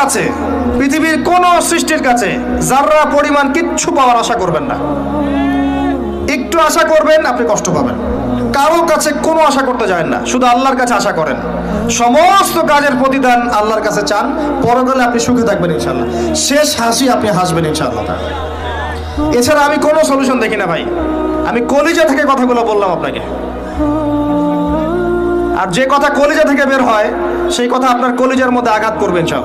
কাছে, পৃথিবীর কোন সৃষ্টির কাছে যাররা পরিমাণ কিচ্ছু পাওয়ার আশা করবেন না। একটু আশা করবেন, আপনি কষ্ট পাবেন। কারও কাছে কোনো আশা করতে যায় না, শুধু আল্লাহর কাছে আশা করেন। সমস্ত কাজের প্রতিদান আল্লাহর কাছে চান পরকালে আপনি সুখে থাকবেন ইনশাল্লাহ শেষ হাসি আপনি হাসবেন ইনশাল্লাহ এছাড়া আমি কোনো সলিউশন দেখি না ভাই। আমি কলিজা থেকে কথাগুলো বললাম আপনাকে। আর যে কথা কলিজা থেকে বের হয়, সেই কথা আপনার কলিজার মধ্যে আঘাত করবেন সব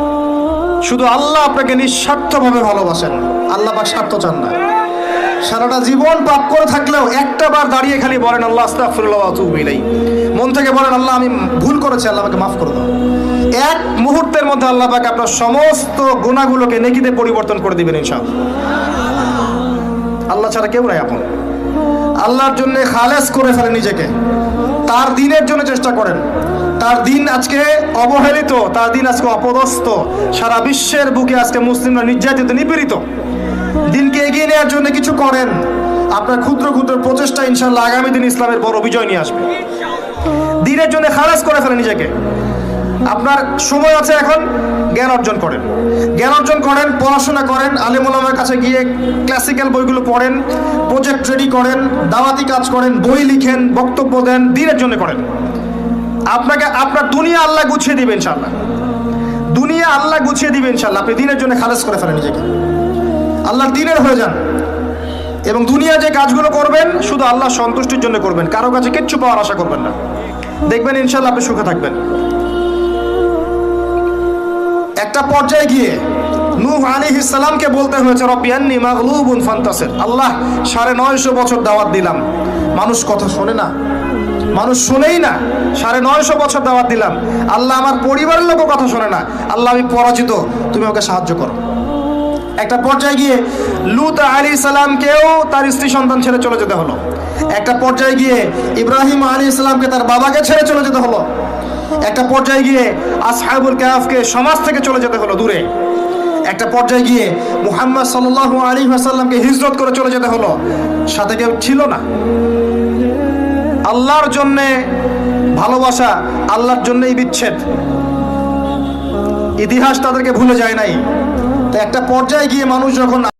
শুধু আল্লাহ আপনাকে নিঃস্বার্থভাবে ভালোবাসেন। আল্লাহ পাক স্বার্থ চান না। সারাটা জীবন পাপ করে থাকলেও একটা বার দাঁড়িয়ে খালি বলেন, আল্লাহ, আস্তাগফিরুল্লাহ ওয়া মন থেকে বলেন, আল্লাহ, আমি ভুল করেছি, আল্লাহ আমাকে মাফ করে দাও। এক মুহূর্তের মধ্যে আল্লাহ পাক আপনার সমস্ত গুণাগুলোকে নেকিতে পরিবর্তন করে দিবেন, ইনশাআল্লাহ। আল্লাহ ছাড়া কেউ নাই আপন। আল্লাহর জন্য খালেস করে ফেলেন নিজেকে। তার দিনের জন্য চেষ্টা করেন। তার দিন আজকে অবহেলিত, তার দিন আজকে অপদস্থ। সারা বিশ্বের বুকে আজকে মুসলিমরা নির্যাতিত, নিপীড়িত। দিনকে এগিয়ে নেওয়ার জন্য কিছু করেন। আপনার ক্ষুদ্র ক্ষুদ্র প্রচেষ্টা ইনশাল্লাহ আগামী দিন ইসলামের বড় বিজয় নিয়ে আসবে। দিনের জন্য খালাস করে ফেলেন নিজেকে। আপনার সময় আছে এখন, জ্ঞান অর্জন করেন। জ্ঞান অর্জন করেন, পড়াশোনা করেন আলেমুলামের কাছে গিয়ে ক্লাসিক্যাল বইগুলো পড়েন প্রজেক্ট রেডি করেন, দাওয়াতি কাজ করেন, বই লিখেন, বক্তব্য দেন, দিনের জন্য করেন। আপনাকে, আপনার দুনিয়া আল্লাহ গুছিয়ে দিবেন ইনশাল্লাহ দুনিয়া আল্লাহ গুছিয়ে দিবেন ইনশাল্লাহ আপনি দিনের জন্য খালাস করে ফেলেন নিজেকে। আল্লাহর দিনের হয়ে যান। এবং দুনিয়া যে কাজগুলো করবেন, শুধু আল্লাহ সন্তুষ্টির জন্য করবেন। কারও কাছে কিচ্ছু পাওয়ার আশা করবেন না। দেখবেন ইনশাল্লাহ আপনি সুখে থাকবেন। একটা পর্যায়ে গিয়ে নূহ আলী সালামকে বলতে হয়েছে রব্বিয়ান্নি মাগলুবুন ফান্তাসের। আল্লাহ সাড়ে নয়শো বছর দাওয়াত দিলাম। মানুষ কথা শোনে না। মানুষ শুনেই না। সাড়ে নয়শো বছর দাওয়াত দিলাম। আল্লাহ আমার পরিবারের লোকও কথা শোনে না। আল্লাহ, আমি পরাজিত। তুমি ওকে সাহায্য করো। একটা পর্যায়ে গিয়ে লুত আলী সালামকেও তার স্ত্রী সন্তান ছেড়ে চলে যেতে হলো। একটা পর্যায়ে গিয়ে ইব্রাহিম আলী ইসলামকে তার বাবাকে ছেড়ে চলে যেতে হলো। একটা পর্যায়ে গিয়ে আসহাবুল কাহাফকে সমাজ থেকে চলে যেতে হলো দূরে। একটা পর্যায়ে গিয়ে মুহাম্মদ সাল্লাল্লাহু আলী আসাল্লামকে হিজরত করে চলে যেতে হলো। সাথে কেউ ছিল না। আল্লাহর জন্যে ভালোবাসা, আল্লাহর জন্যই বিচ্ছেদ। ইতিহাস তাদেরকে ভুলে যায় নাই। তো একটা পর্যায়ে গিয়ে মানুষ যখন